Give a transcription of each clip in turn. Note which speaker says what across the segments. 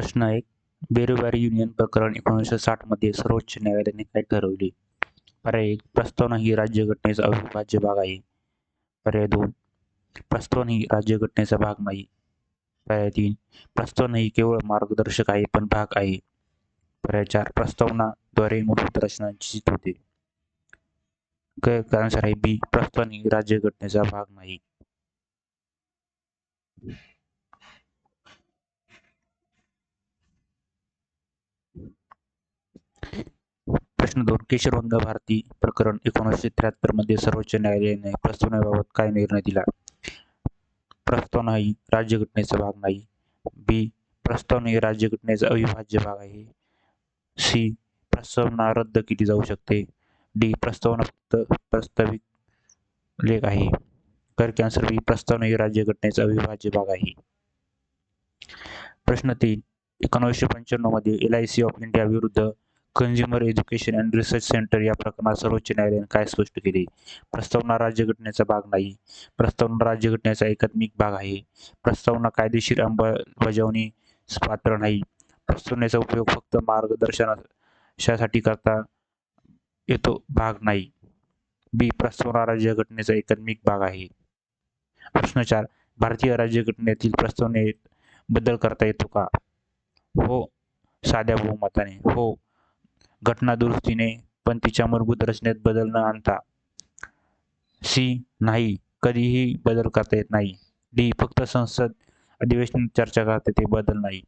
Speaker 1: प्रश्न एक बेरोबारी युनियन प्रकरण एकोणीसशे साठमध्ये सर्वोच्च न्यायालयाने काय ठरवले? पर्याय एक प्रस्तावना ही राज्यघटनेचा अविभाज्य भाग आहे. पर्याय दोन प्रस्तावना ही राज्यघटनेचा भाग नाही. पर्याय तीन प्रस्तावना ही केवळ मार्गदर्शक आहे पण भाग आहे. पर्याय चार प्रस्तावनाद्वारे मूलभूत रचनांची निश्चित होते. कारण आहे बी प्रस्तावना ही राज्यघटनेचा भाग नाही. प्रश्न दोन केशरवंद भारती प्रकरण एकोणीसशे त्र्याहत्तरमध्ये सर्वोच्च न्यायालयाने प्रस्तावनेबाबत काय निर्णय दिला? प्रस्तावना ही राज्यघटनेचा भाग नाही. बी प्रस्तावना ही राज्यघटनेचा अविभाज्य भाग आहे. सी प्रस्तावना रद्द केली जाऊ शकते. डी प्रस्तावना फक्त प्रस्तावित लेख आहे. कर कॅन्सर बी प्रस्तावना ही राज्यघटनेचा अविभाज्य भाग आहे. प्रश्न तीन. एकोणीसशे पंच्याण्णवमध्ये L I C of India विरुद्ध consumer education and research centre या प्रकरणात सर्वोच्च न्यायालयाने काय स्पष्ट केले? प्रस्तावना राज्यघटनेचा भाग नाही. प्रस्तावना राज्यघटनेचा एकात्मिक भाग आहे. प्रस्तावना कायदेशीर अंमलबजावणी पात्र नाही. प्रस्तावनेचा उपयोग फक्त मार्गदर्शनासाठी करता येतो भाग नाही. बी प्रस्तावना राज्यघटनेचा एकात्मिक भाग आहे. प्रश्न चार भारतीय राज्यघटनेतील प्रस्तावनेत बदल करता येतो का? हो साध्या बहुमताने. हो घटनादुरुस्तीने पण तिच्या मूलभूत रचनेत बदल न आणता सी नाही कधीही बदल करता येत नाही. डी फक्त संसद अधिवेशनात चर्चा करता ते बदल नाही.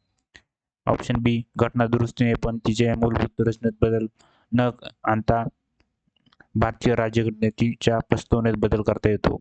Speaker 1: ऑप्शन बी घटना दुरुस्तीने पण तिच्या मूलभूत रचनेत बदल न आणता भारतीय राज्यघटनेच्या प्रस्तावनेत बदल करता येतो.